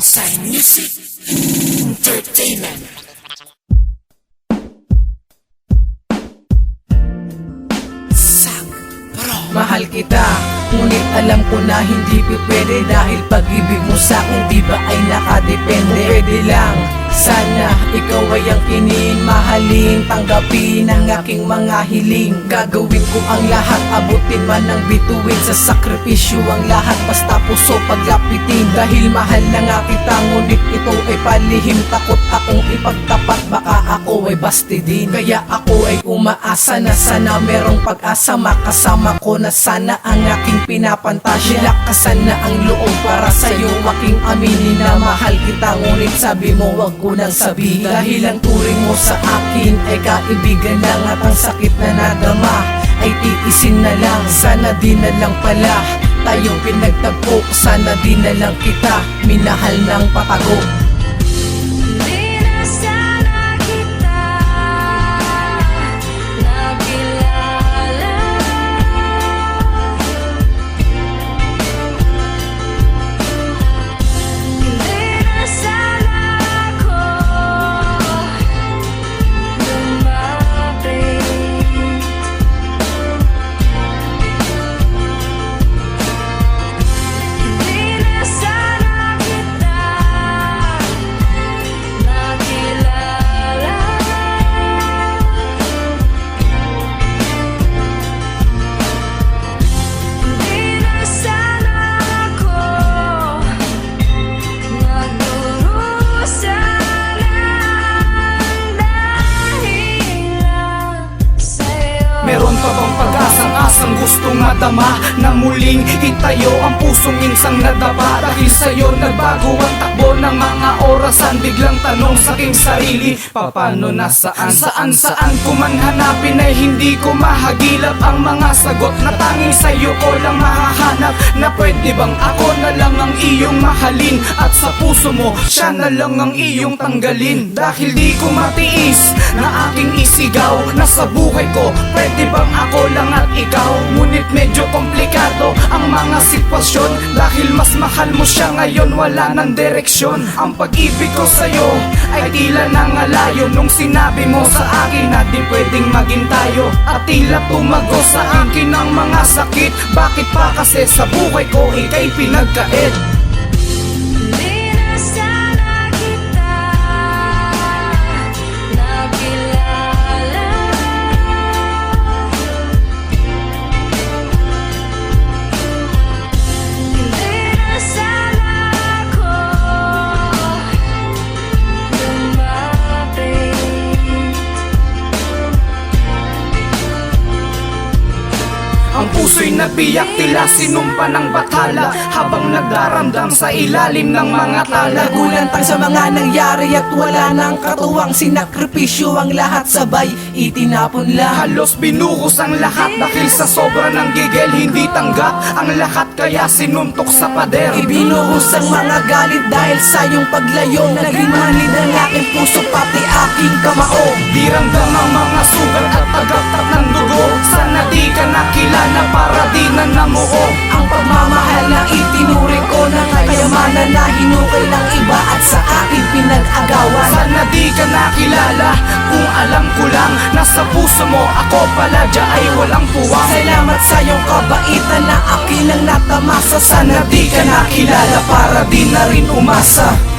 Inside Music Entertainment. Sang Pro. Mahal kita, ngunit alam ko na hindi pwede Dahil pag-ibig mo sa akin di ba ay nakadepende? Kung Pwede lang, sana ikaw ay ang kinin Mahalin, tanggapin ang aking mga hiling. Gagawin ko ang lahat, abutin man ang bituin. Sa sakripisyo ang lahat, basta puso paglapitin. Dahil mahal na nga kita, ngunit ito ay palihim. Takot akong ipagtapat, baka ako ay basti din. Kaya ako ay umaasa na sana merong pag-asa. Makasama ko na sana ang aking pinapantasya. Lakasan na ang loob para sa'yo aking aminin na mahal kita. Ngunit sabi mo wag ko nang sabihin Dahil ang turing mo sa akin ay kaibigan lang At ang sakit na nadama ay tiisin na lang. Sana di na lang pala tayo pinagtagpo Sana di na lang kita minahal ng patago asang gustong madama Na muling itayo ang pusong minsang nadapa Dahil sa'yo nagbago ang takbo ng mga orasan Biglang tanong sa aking sarili Paano nasaan? Saan saan ko man hanapin? Ay hindi ko mahagilap Ang mga sagot na tanging sa'yo ko lang mahahanap. Na pwede bang ako na lang ang iyong mahalin? At sa puso mo siya na lang ang iyong tanggalin. Dahil di ko matiis na aking isigaw Na sa buhay ko. Pwede bang ako lang at ikaw? Ngunit medyo komplikado ang mga sitwasyon. Dahil mas mahal mo siya ngayon wala ng direksyon. Ang pag-ibig ko sa'yo ay tila nangalayo. Nung sinabi mo sa akin na di pwedeng maging tayo At tila tumago sa akin ang mga sakit. Bakit pa kasi sa buhay ko ikay pinagkait puso'y nabiyak tila sinumpa ng bathala Habang nagdaramdam sa ilalim ng mga tala. Nagulantang sa mga nangyari at wala nang katuwang Sinakripisyo ang lahat sabay itinapon lang. Halos binuhos ang lahat dahil sa sobra ng gigil Hindi tanggap ang lahat kaya sinuntok sa pader. Ibinuhos ang mga galit dahil sa iyong paglayo. Naging manid ang aking puso pati aking kamao. Di ramdam ang mga sugat at tagaptak hinukay ng iba at sa akin pinag-agawan. Sana di ka nakilala Kung alam ko lang Nasa puso mo ako pala Diya ay walang puwang. Salamat sa iyong kabaitan na akin ang natamasa Sana di ka nakilala para di na rin umasa